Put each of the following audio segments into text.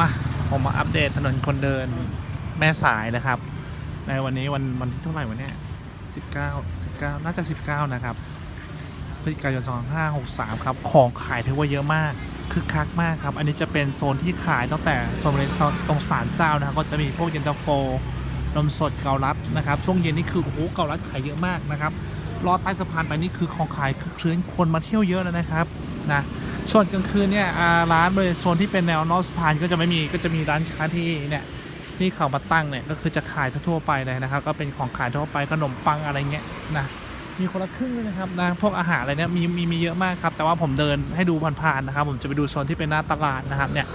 มาผมมาอัปเดตถนนคนเดินแม่สายนะครับ ในวันนี้วันวันที่เท่าไหร่วันนี้สิบเก้าสิบเก้าน่าจะสิบเก้านะครับพฤศจิกายนสองห้าหกสามครับ ของขายถือว่าเยอะมากคึกคักมากครับ อันนี้จะเป็นโซนที่ขายตั้งแต่โซนบริเวณตรงศาลเจ้านะครับ ก็จะมีพวกเย็นตาโฟนมสดเกาลัดนะครับ ช่วงเย็นนี่คือโอ้โหเกาลัดขายเยอะมากนะครับลอดใต้สะพานไปนี่คือของขายคือคลื้นคนมาเที่ยวเยอะแล้วนะครับนะ ส่วนกลางคืนเนี่ยร้านบริเวณโซนที่เป็นแนวนอกสะพานก็จะไม่มีก็จะมีร้านค้าที่เนี่ยที่เขามาตั้งเนี่ยก็คือจะขายทั่วไปเลยนะครับ ก็เป็นของขายทั่วไปขนมปังอะไรเงี้ยนะมีคนละครึ่งเลยนะครับนะพวกอาหารอะไรเนี่ยมีมีมีเยอะมากครับ แต่ว่าผมเดินให้ดูผ่านๆนะครับ ผมจะไปดูโซนที่เป็นหน้าตลาดนะครับเนี่ย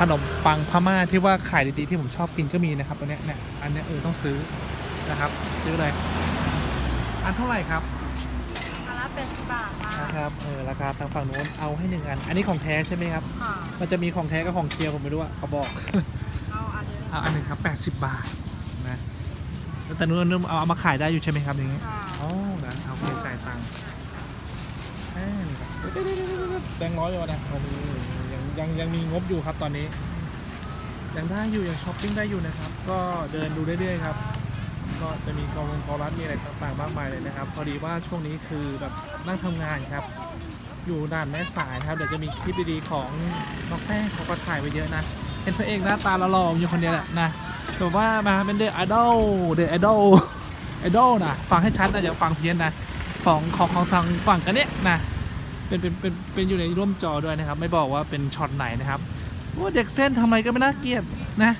ขนมปังพม่าที่ว่าขายดีๆที่ผมชอบกินก็มีนะครับตัวเนี้ยเนี่ยอันเนี้ยเออต้องซื้อนะครับ ซื้อเลยอันเท่าไหร่ครับ อันละเป็นสิบบาทค่ะนะครับเออราคาทางฝั่งนู้นเอาให้หนึ่งอัน อันนี้ของแท้ใช่ไหมครับ ค่ะมันจะมีของแท้กับของเคียวผมไม่รู้อะเขาบอก เอาอันนี้เอาอันหนึ่งครับ 80 บาทนะแต่นู้นนู้นเอาเอามาขายได้อยู่ใช่ไหมครับอย่างนี้ค่ะอ๋อนะเอาไปจ่ายตังค์แม่นี่ครับแบงค์ร้อยอยู่นะโอ้โหยังยังยังมีงบอยู่ครับตอนนี้ ยังได้อยู่ยังช้อปปิ้งได้อยู่นะครับ ก็เดินดูเรื่อยๆครับ ก็จะมีกองลงกองรัดมีอะไรต่างๆมากมายเลยนะครับ พอดีว่าช่วงนี้คือแบบนั่งทำงานครับ อยู่ด่านแม่สายครับเดี๋ยวจะมีคลิปดีๆของน้องแป้งเขาก็ถ่ายไว้เยอะนะเป็นพระเอกหน้าตาหล่ออยู่คนเดียวแหละนะแต่ว่ามาเป็นเดอะไอดอลเดอะไอดอลไอดอลนะฟังให้ชัดนะอย่าฟังเพี้ยนนะของของของทางฝั่งกันเนี้ยนะเป็นเป็นเป็นเป็นอยู่ในร่วมจอด้วยนะครับ ไม่บอกว่าเป็นช็อตไหนนะครับว่าเด็กเส้นทำไมก็ไม่น่าเกลียดนะ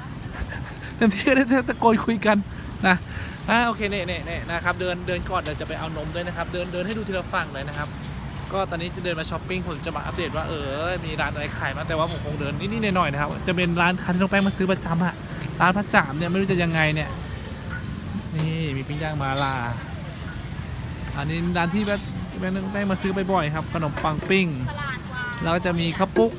เต็มที่ก็ได้ตะโกนคุยกันนะ อ่าโอเคเน่เน่เน่นะครับเดินเดินก่อนเดี๋ยวจะไปเอานมด้วยนะครับ เดินเดินให้ดูทีละฝั่งเลยนะครับ ก็ตอนนี้จะเดินมาช้อปปิ้งผมจะมาอัปเดตว่าเออมีร้านอะไรขายมาแต่ว่าผมคงเดินนิดๆหน่อยๆนะครับ จะเป็นร้านค้าที่น้องแป้งมาซื้อประจำอะร้านพระจามเนี่ยไม่รู้จะยังไงเนี่ย นี่มีปิ้งย่างมาลา อันนี้ร้านที่แป้งแป้งน้องแป้งมาซื้อบ่อยๆครับขนมปังปิ้งแล้วก็จะมีข้าวปุ๊ก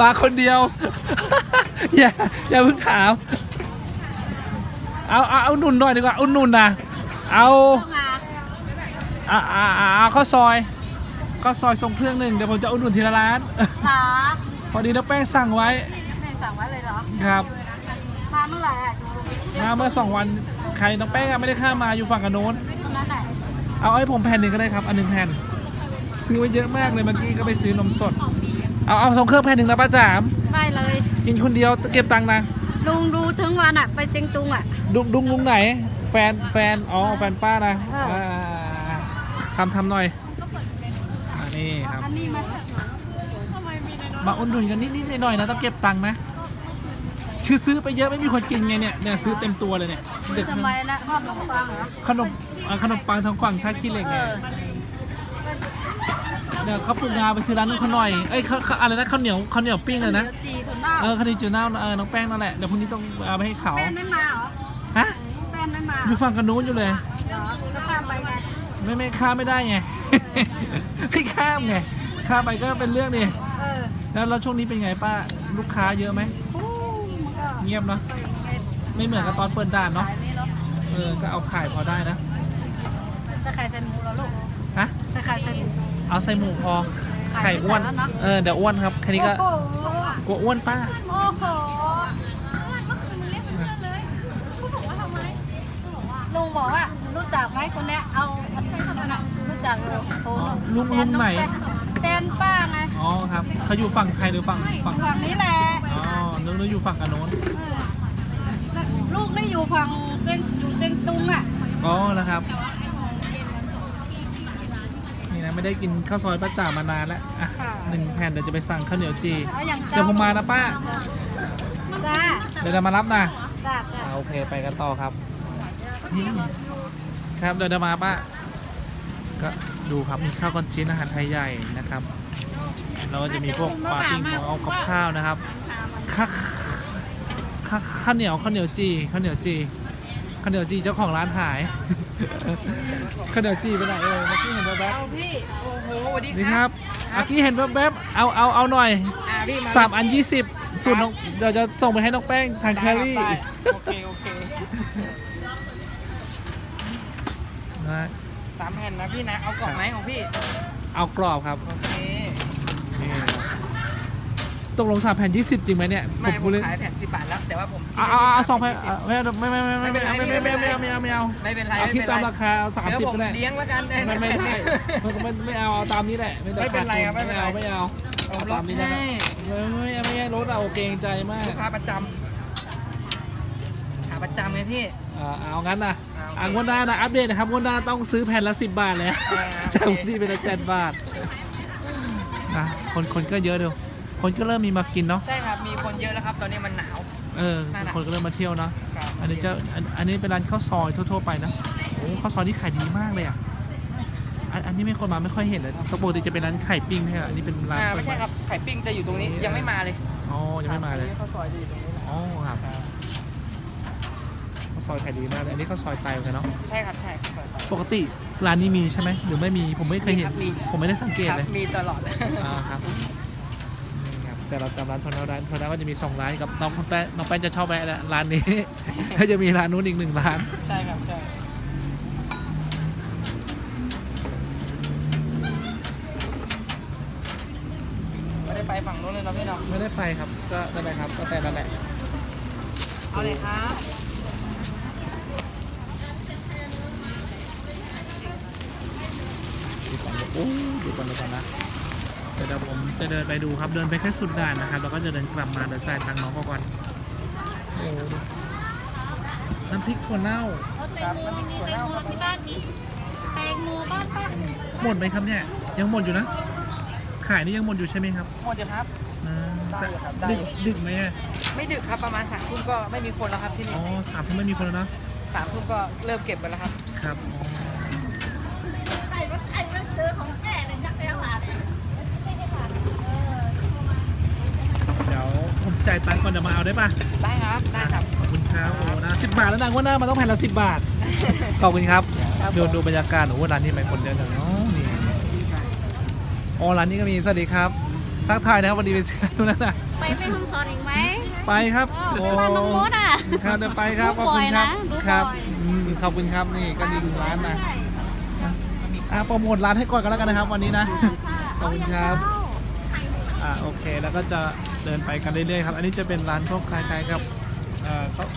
มาคนเดียว อย่าอย่าเพิ่งถาม เอาเอาเอาหนุนหน่อยดีกว่าเอาหนุนนะเอาอ่าอ่าอ่าเอาข้าวซอยข้าวซอยทรงเครื่องหนึ่งเดี๋ยวผมจะเอาหนุนทีละร้านหรอพอดีน้องแป้งสั่งไว้ไม่สั่งไว้เลยเหรอครับ มาเมื่อไหร่อะดูมาเมื่อสองวันใครน้องแป้งอะไม่ได้ข้ามมาอยู่ฝั่งกันโน้นคนนั้นไหนเอาให้ผมแผ่นหนึ่งก็ได้ครับ อันหนึ่งแผ่น ซื้อไว้เยอะมากเลยเมื่อกี้ก็ไปซื้อนมสด เอาเอาทรงเครื่องแผ่นหนึ่งนะป้าจ๋ามไม่เลย กิกินคนเดียวเก็บตังค์นะลุงดูถึงวันอะ ไปเจียงตุงอะ ดุงดุงลุงไหน แฟนแฟนอ๋อแฟนป้านะเอออ่าทำทำหน่อยอ่านี่ครับ อันนี้มามาอุดหนุนกันนิดๆหน่อยๆนะต้องเก็บตังค์นะ คือซื้อไปเยอะไม่มีคนกินไงเนี่ยเนี่ยซื้อเต็มตัวเลยเนี่ยเด็กทำไมนะชอบขนมปังเหรอขนมอ่าขนมปังทางฝั่งท่าขี้เหล็กเอ เนี่ยอเนี่ยเขาปลูกงาไปซื้อร้านนู้นเขาหน่อยเอ้ยเขาเขาอะไรนะข้าวเหนียวข้าวเหนียวปิ้งเลยนะดี๋วจีถุนหน้าเออคดีจูน่าเออน้องแป้งนั่นแหละเดี๋ยวพรุ่งนี้ต้องเอาไปให้เขาแฟนไม่มาเหรอฮะแฟนไม่มาอยู่ฝั่งกันนู้นอยู่เลยเหรอจะข้ามไปไงไม่ไม่ข้ามไม่ได้ไง ไม่ข้ามไงข้ามไปก็เป็นเรื่องนี่เออแล้วแล้วช่วงนี้เป็นไงป้าลูกค้าเยอะไหมอู้มันก็เงียบเนาะเป็นไม่เหมือนกับตอนเปิดด่านเนาะขายนี่เนาะเออก็เอาขายพอได้นะจะขายใส่หมูเหรอลูก ฮะ จะขายใส่หมู เอาใส่หมูพอขายไข่ไม่อ้วนใส่แล้วเนอะเออเดี๋ยวอ้วนครับแค่นี้ก็โอ้โหกลัวอ้วนป้า โอ้โหลุงบอกว่ารู้จักไหมคนเนี้ยเอารู้จักเลยโอ้อ๋อลุงลุงไหนเป็นป้าไง อ๋อครับเขาอยู่ฝั่งไทยหรือฝั่งฝั่งฝั่งนี้แหละ อ๋อนึกนึกอยู่ฝั่งกันโน้นเออลูกนี่อยู่ฝั่งเจงอยู่เจงตุงอะ อ๋อแล้วครับ นี่นะไม่ได้กินข้าวซอยป้าจ่ามานานแล้วอะ หนึ่งแผ่นเดี๋ยวจะไปสั่งข้าวเหนียวจีเอาอย่างเดี๋ยวผมมานะป้า จ้าเดี๋ยวจะมารับนะจ้าจ้า อ่าโอเคไปกันต่อครับนี่ครับเดี๋ยวจะมาป้า ก็ดูครับมีข้าวก้อนชิ้นอาหารไทยใหญ่นะครับ แล้วก็จะมีพวกปลาปิ้งของเอากับข้าวนะครับข้าข้าข้าวเหนียวข้าวเหนียวจีข้าวเหนียวจีข้าวเหนียวจีเจ้าของร้านหาย ข้าวเหนียวจีไปไหนเออเมื่อกี้เห็นแว๊บเอาพี่ โอ้โหสวัสดีๆนี่คครัรับบเมื่อกี้เห็นแว๊บๆเอาเอาเอาหน่อยอ่าพี่มาสามอันยี่สิบสูตรน้องเดี๋ยวจะส่งไปให้น้องแป้งทางแคได้รี่ได้โอเค โอเคนะสามแผ่นนะพี่นะ เอากล่องไหมของพี่ เอากรอบครับโอเค นี่ ตกลงสามแผ่นยี่สิบจริงไหมเนี่ยไม่ผมผพูมดเลยขายแผ่นสิบบาทแล้วแต่ว่าผมคิดเอาเอาเอาสองแผ่นให้เอาไม่เอาไม่ไม่ไม่ไม่ไม่ไม่ไม่ไม่ไม่ไม่เอาไม่เอาไม่เอาไม่เป็นไรเอาคิดไม่เป็นไรตามราคาเอาสามเดี๋ยวสิบผมก็ได้เลี้ยงแล้วกันไม่ไม่ได้ไม่ไม่ไม่เอาเอาตามนี้แหละไม่ต้องไม่เป็นไรครับไม่ไม่เป็นไรเอาไม่เอาผมเอาลตาดมนี้ให้นะครับไม่ไม่ไม่ไม่ลดเอาเกรงใจมากลูกค้าประจำขาประจำไงพี่อ่าเอางั้นนะอ่าโอเคอ่างวดหน้านะอัปเดตนะครับงวดหน้าต้องซื้อแผ่นละสิบบาทเลยอ่าโอเคจากปกติเป็นละเจ็ดบาทนะคนคนก็เยอะเดียว คนก็เริ่มมีมากินเนาะใช่ครับมีคนเยอะแล้วครับ ตอนนี้มันหนาว เออนั่นน่ะ คนก็เริ่มมาเที่ยวเนาะครับอันนี้จะอันอันนี้เป็นร้านข้าวซอยทั่วๆไปนะโอ้ข้าวซอยที่ขายดีมากเลยอะอันอันนี้ไม่คนมาไม่ค่อยเห็นเลยปกติจะเป็นร้านไข่ปิ้งใช่ไหมอันนี้เป็นร้านอ่าไม่ใช่ครับไข่ปิ้งจะอยู่ตรงนี้ยังไม่มาเลยอ๋อยังไม่มาเลย ข้าวซอยจะอยู่ตรงนี้อ๋อครับข้าวซอยขายดีมากเลยอันนี้ข้าวซอยไตเหมือนกันเนาะใช่ครับใช่ข้าวซอยปกติร้านนี้มีใช่ไหมหรือไม่มีผมไม่เคยเห็น มีครับมีผมไม่ได้สังเกตครับเลยมีตลอด อ่าครับนี่ครับ แต่เราจำร้านโทนัลร้านโทนัลก็จะมีสองร้านกับน้องคุณแป้น้องแป้นจะชอบแวะแหละร้านนี้ ก็จะมีร้านนู้นอีกหนึ่งร้าน ใช่ครับใช่ไม่ได้ไปฝั่งนู้นเลยเนาะพี่เนาะไม่ได้ไปครับ ก็นั่นแหละครับก็แต่นั่นแหละเอาเลยครับดูก่อนโอ้ดูก่อนดูก่อนนะ เดี๋ยวเดี๋ยวผมจะเดินไปดูครับเดินไปแค่สุดด่านนะครับ แล้วก็จะเดินกลับมาเดินจ่ายตังค์น้องเขาก่อนโอ้ดูน้ำพริกถั่วเน่า เอาแตงโมมีแตงโมที่บ้านมีแตงโมบ้านป้าหมดไหมครับเนี่ย ยังหมดอยู่นะ ขายนี่ยังหมดอยู่ใช่ไหมครับหมดอยู่ครับ อ่าได้อยู่ครับได้ดึอกยู่ดึกไหมอะไม่ดึกครับประมาณสามทุ่มก็ไม่มีคนแล้วครับที่นี่อ๋อสามทุ่มไม่มีคนแล้วเนอะสามทุ่มก็เริ่มเก็บไปแล้วครับ ครับอ๋อ ไข่รถไข่รถซื้อของแก่เป็นจักรยาน เดี๋ยวผม จ่ายตังค์ก่อนเดี๋ยวมาเอาได้ปะได้ครับ ได้ครับ ขอบคุณครับโอ้นะสิบบาทแล้วนะงว่าหน้ามันต้องแผ่นละสิบบาท ขอบคุณครับ ครับดูผม ดูบรรยากาศโอ้โหร้านนี้ไปคนเยอะจังเนาะนี่อ๋อร้านนี้ก็มีสวัสดีครับทักทายนะครับวันนี้ไปเชื่อดูนั่นนะไปไปห้องสอนอีกไหมไปครับโอ้บ้านน้องมดอะ ครับเดี๋ยวไปครับขดูอบคุณบ่อย ครันะบดูครับบ่อยอืมขอบคุณครับนี่ก็ดีร้านนะอะโปรโมทร้านให้ก่อนกันแล้วกันนะครับ วันนี้นะขอบคุณครับ อ่าโอเคแล้วก็จะ เดินไปกันเรื่อยๆครับ อันนี้จะเป็นร้านพวกคล้ายๆกับเอ่อข้าว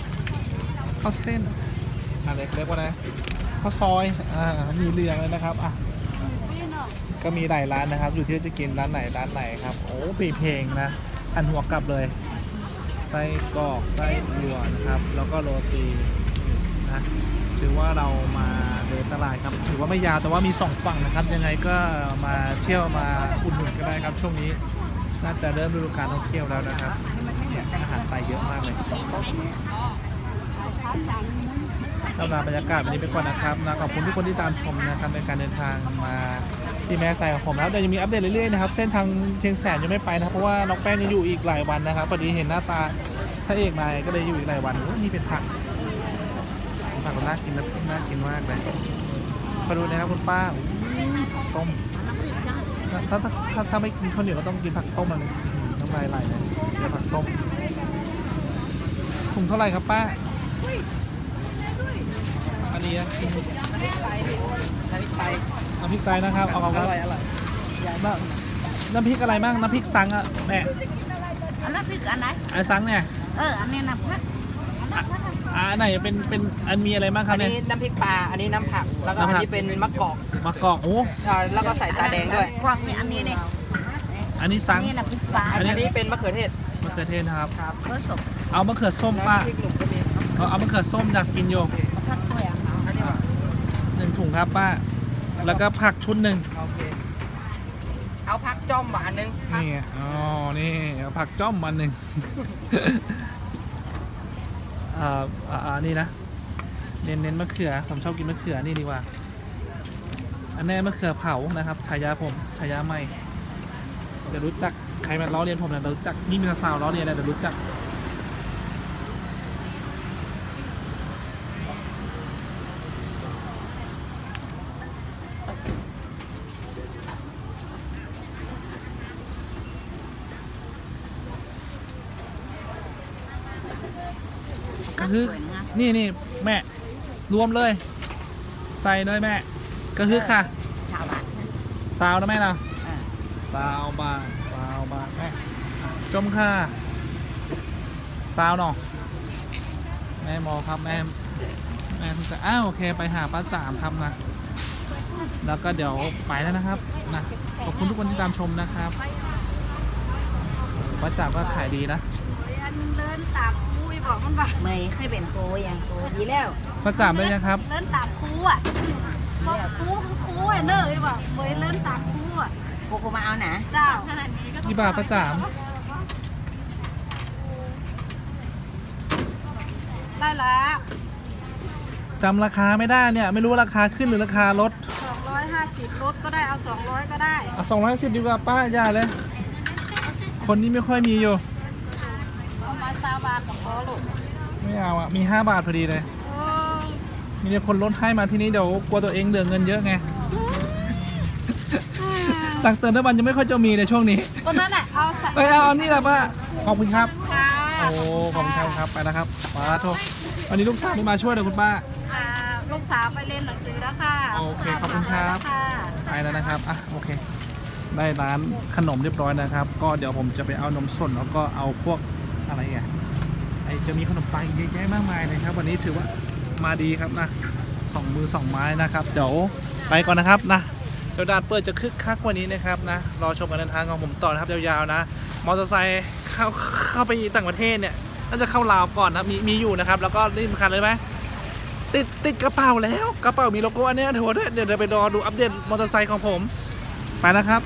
ข้าวเส้นอะไรเรียกว่าไรข้าวซอยอ่ามีเรียงเลยนะครับอะก็มีหลายร้านนะครับ อยู่ที่ว่าจะกินร้านไหนร้านไหนครับ โอ้ปีเพลงนะอันหัวกลับเลยไส้กรอกไส้อั่วนะครับ แล้วก็โรตีนะถือว่าเรามาเดินตลาดครับ ถือว่าไม่ยาวแต่ว่ามีสองฝั่งนะครับ ยังไงก็มาเที่ยวมาอุดหนุนก็ได้ครับช่วงนี้ น่าจะเริ่มฤดูการท่องเที่ยวแล้วนะครับเนี่ยอาหารไทยเยอะมากเลยสำหรับบรรยากาศวันนี้ไปก่อนนะครับนะขอบคุณทุกคนที่ตามชมนะครับในการเดินทางมาที่แม่สายของผมแล้วเดี๋ยวยังมีอัปเดตเรื่อยๆนะครับเส้นทางเชียงแสนยังไม่ไปนะครับเพราะว่าน้องแป้งยังอยู่อีกหลายวันนะครับพอดีเห็นหน้าตาพระเอกมาก็เลยอยู่อีกหลายวันนี่เป็นผักผักน่ากินนะน่ากินมากเลยมาดูนะครับคุณป้าอู้ผักต้ม ถ้าถ้าถ้าถ้าไม่กินข้าวเหนียวก็ต้องกินผักต้มมันเลยน้ำลายไหลเลยเดี๋ยวผักต้มถุงเท่าไหร่ครับป้า อันนี้นะน้ำพริกไทยพี่น้ำพริกไทยน้ำพริกไตนะครับ เอาเอาอครับร่อยอร่อยน้ำน้ำพริกอะไรมั่งน้ำพริกซังอะแม่อันนั้นพริกอันไหนไอ้ซังเนี่ย เออ อันนี้นะพัก อ่าอันไหนเป็นเป็นอันมีอะไรบ้างคอัรับนเนี่ย นี้น้ำพริกปลา อันนี้น้ำผัก แล้วก็น้ำผัอักนนี้เป็นมะกอกมะกอกโอ้อ่าแล้วก็ใส่ตาแดงด้วยพวกนี้อันนี้เนี่ยอันนี้ซัง นี่นะพริกปลาอันนี้เป็นมะเขือเทศมะเขือเทศนะครับ ครับเบอร์สมเอามะเขือส้มป้าน้ำพริกหนุ่มก็มีเอาเอามะเขือส้มอยากกินโยพักด้วยอะอันนี้ว่าหนึ่งถุงครับป้า แล้วก็ผักชุดหนึ่งโอเค เอาพักจ้อมหวานหนึงพักนี่ไงอ๋อนี่เอาผักจ้อมมันหนึ่ง อ่าอ่าอ่านี่นะ เน้นเน้นมะเขือ ผมชอบกินมะเขือนี่ดีกว่า อันแน่มะเขือเผานะครับฉายาผมฉายาใหม่เดี๋ยวรู้จักใครมาล้อเลียนผมนะเดี๋ยวรู้จักนี่มีสาวล้อเลียนนะเดี๋ยวรู้จัก ก็คือนี่นี่แม่ รวมเลย ใส่เลยแม่ก็คือค่ะชาวบ้านใส่ซาวนะแม่นะอ่าซาวบาทซาวบาทแม่จมค่ะซาวหนอแม่มอครับแม่แม่ทุกท่านอ้าวโอเคไปหาป้าจามครับนะแล้วก็เดี๋ยวไปแล้วนะครับนะขอบคุณทุกคนที่ตามชมนะครับป้าจามก็ขายดีนะอันเดินตาม ครูอีบอกมันบ่าเมย์ให้เป็นโกอย่างโกดีแล้วป้าจามได้ยังครับเดินตามครูอะบอกครูครูอะเนอะอีบอกเบยเดินตามครูอะโกโกมาเอานะเจ้ากี่บาทป้าจามได้แล้วจำราคาไม่ได้เนี่ย ไม่รู้ว่าราคาขึ้นหรือราคาลด250ลดก็ได้เอา 200 ก็ได้ เอาสองร้อยสิบดีกว่าป้าอย่าเลย คนนี้ไม่ค่อยมีอยู่เอามาซาบากับพอลูกไม่เอาอะ มี 5 บาทพอดีเลย โอ้มีแต่คนลดให้มาที่นี้เดี๋ยวกลัวตัวเองเหลือเงินเยอะไง ตังค์เติมน้ำมันยังไม่ค่อยจะมีในช่วงนี้ตัวนั้นแหละเอาใส่ไปเอาอันนี่แหละป้า ขอบคุณครับ ค่ะโอ้ ขอบคุณครับครับ ไปแล้วครับป้าโทษวันนี้ลูกสาวไม่มาช่วยเลยคุณป้าค่ะลูกสาวไปเรียนหนังสือแล้วค่ะโอเคขอบคุณครับ ค่ะ ไปแล้วนะครับ อะ โอเค ได้ร้านขนมเรียบร้อยนะครับ ก็เดี๋ยวผมจะไปเอานมสดแล้วก็เอาพวกอะไรอะไอ จะมีขนมปังเยอะแยะมากมายเลยครับ วันนี้ถือว่ามาดีครับนะสองมือสองไม้นะครับ เดี๋ยวไปก่อนนะครับนะเดี๋ยวดานเปิดจะคึกคักกว่านี้นะครับนะรอชมการเดินทางของผมต่อนะครับยาวๆนะมอเตอร์ไซค์เข้าเข้าไปต่างประเทศเนี่ยน่าจะเข้าลาวก่อนนะมีมีอยู่นะครับ แล้วก็นี่สำคัญเลยไหมติดติดกระเป๋าแล้วกระเป๋ามีโลโก้อันนี้โถด้วยเดี๋ยวเดี๋ยวไปรอดูอัปเดตมอเตอร์ไซค์ของผม ไปแล้วครับ